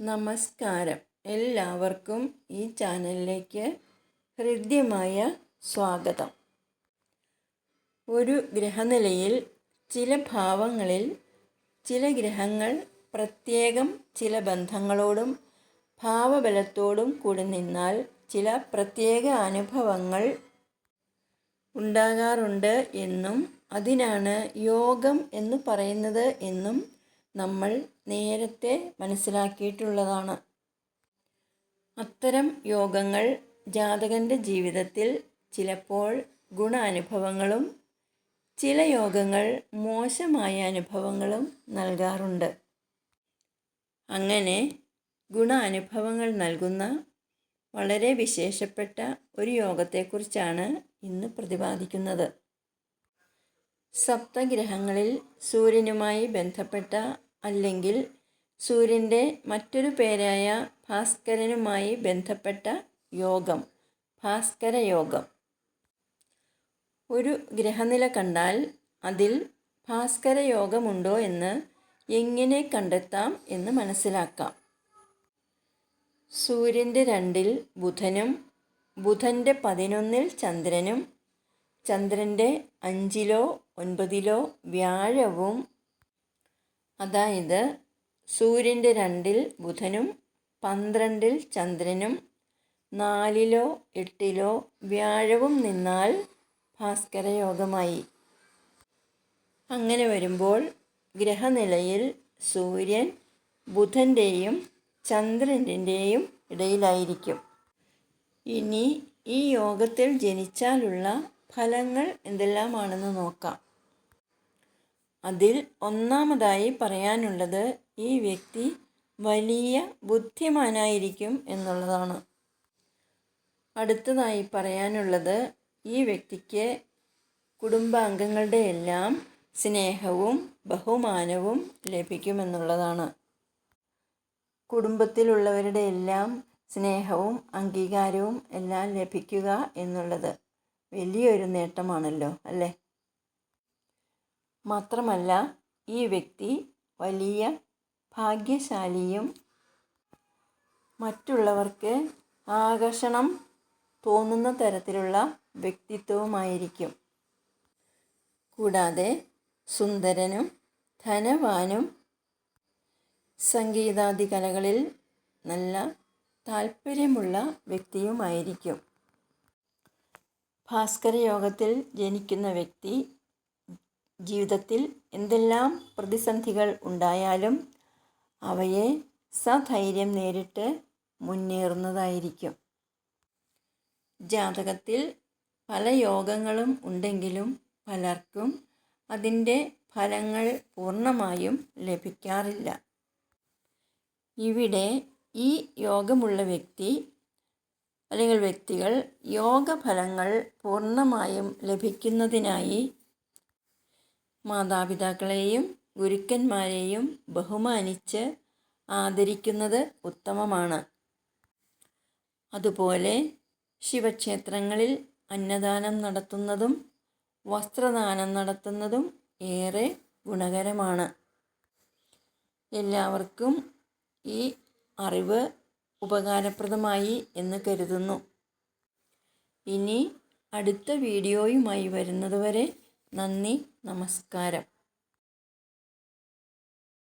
നമസ്കാരം. എല്ലാവർക്കും ഈ ചാനലിലേക്ക് ഹൃദ്യമായ സ്വാഗതം. ഒരു ഗ്രഹനിലയിൽ ചില ഭാവങ്ങളിൽ ചില ഗ്രഹങ്ങൾ പ്രത്യേകം ചില ബന്ധങ്ങളോടും ഭാവബലത്തോടും കൂടി നിന്നാൽ ചില പ്രത്യേക അനുഭവങ്ങൾ ഉണ്ടാകാറുണ്ട് എന്നും അതിനാണ് യോഗം എന്ന് പറയുന്നത് എന്നും നമ്മൾ നേരത്തെ മനസ്സിലാക്കിയിട്ടുള്ളതാണ്. അത്തരം യോഗങ്ങൾ ജാതകന്റെ ജീവിതത്തിൽ ചിലപ്പോൾ ഗുണാനുഭവങ്ങളും ചില യോഗങ്ങൾ മോശമായ അനുഭവങ്ങളും നൽകാറുണ്ട്. അങ്ങനെ ഗുണാനുഭവങ്ങൾ നൽകുന്ന വളരെ വിശേഷപ്പെട്ട ഒരു യോഗത്തെക്കുറിച്ചാണ് ഇന്ന് പ്രതിപാദിക്കുന്നത്. സപ്തഗ്രഹങ്ങളിൽ സൂര്യനുമായി ബന്ധപ്പെട്ട അല്ലെങ്കിൽ സൂര്യന്റെ മറ്റൊരു പേരായ ഭാസ്കരനുമായി ബന്ധപ്പെട്ട യോഗം ഭാസ്കര യോഗം. ഒരു ഗ്രഹനില കണ്ടാൽ അതിൽ ഭാസ്കര യോഗമുണ്ടോ എന്ന് എങ്ങനെ കണ്ടെത്താം എന്ന് മനസ്സിലാക്കാം. സൂര്യന്റെ രണ്ടിൽ ബുധനും ബുധന്റെ പതിനൊന്നിൽ ചന്ദ്രനും ചന്ദ്രന്റെ അഞ്ചിലോ ഒൻപതിലോ വ്യാഴവും അതായത് സൂര്യന്റെ രണ്ടിൽ ബുധനും പന്ത്രണ്ടിൽ ചന്ദ്രനും നാലിലോ എട്ടിലോ വ്യാഴവും നിന്നാൽ ഭാസ്കരയോഗമായി. അങ്ങനെ വരുമ്പോൾ ഗ്രഹനിലയിൽ സൂര്യൻ ബുധന്റെയും ചന്ദ്രന്റെയും ഇടയിലായിരിക്കും. ഇനി ഈ യോഗത്തിൽ ജനിച്ചാലുള്ള ഫലങ്ങൾ എന്തെല്ലാമാണെന്ന് നോക്കാം. അതിൽ ഒന്നാമതായി പറയാനുള്ളത് ഈ വ്യക്തി വലിയ ബുദ്ധിമാനായിരിക്കും എന്നുള്ളതാണ്. അടുത്തതായി പറയാനുള്ളത് ഈ വ്യക്തിക്ക് കുടുംബാംഗങ്ങളുടെ എല്ലാം സ്നേഹവും ബഹുമാനവും ലഭിക്കുമെന്നുള്ളതാണ്. കുടുംബത്തിലുള്ളവരുടെ എല്ലാം സ്നേഹവും അംഗീകാരവും എല്ലാം ലഭിക്കുക എന്നുള്ളത് വലിയൊരു നേട്ടമാണല്ലോ അല്ലേ? മാത്രമല്ല ഈ വ്യക്തി വലിയ ഭാഗ്യശാലിയും മറ്റുള്ളവർക്ക് ആകർഷണം തോന്നുന്ന തരത്തിലുള്ള വ്യക്തിത്വവുമായിരിക്കും. കൂടാതെ സുന്ദരനും ധനവാനും സംഗീതാദി കലകളിൽ നല്ല താല്പര്യമുള്ള വ്യക്തിയുമായിരിക്കും. ഭാസ്കര യോഗത്തിൽ ജനിക്കുന്ന വ്യക്തി ജീവിതത്തിൽ എന്തെല്ലാം പ്രതിസന്ധികൾ ഉണ്ടായാലും അവയെ സധൈര്യം നേരിട്ട് മുന്നേറുന്നതായിരിക്കും. ജാതകത്തിൽ പല യോഗങ്ങളും ഉണ്ടെങ്കിലും പലർക്കും അതിന്റെ ഫലങ്ങൾ പൂർണമായും ലഭിക്കാറില്ല. ഇവിടെ ഈ യോഗമുള്ള വ്യക്തി അല്ലെങ്കിൽ വ്യക്തികൾ യോഗ ഫലങ്ങൾ പൂർണമായും ലഭിക്കുന്നതിനായി മാതാപിതാക്കളെയും ഗുരുക്കന്മാരെയും ബഹുമാനിച്ച് ആദരിക്കുന്നത് ഉത്തമമാണ്. അതുപോലെ ശിവക്ഷേത്രങ്ങളിൽ അന്നദാനം നടത്തുന്നതും വസ്ത്രദാനം നടത്തുന്നതും ഏറെ ഗുണകരമാണ്. എല്ലാവർക്കും ഈ അറിവ് ഉപകാരപ്രദമായി എന്ന് കരുതുന്നു. ഇനി അടുത്ത വീഡിയോയുമായി വരുന്നതുവരെ നന്ദി നമസ്കാരം.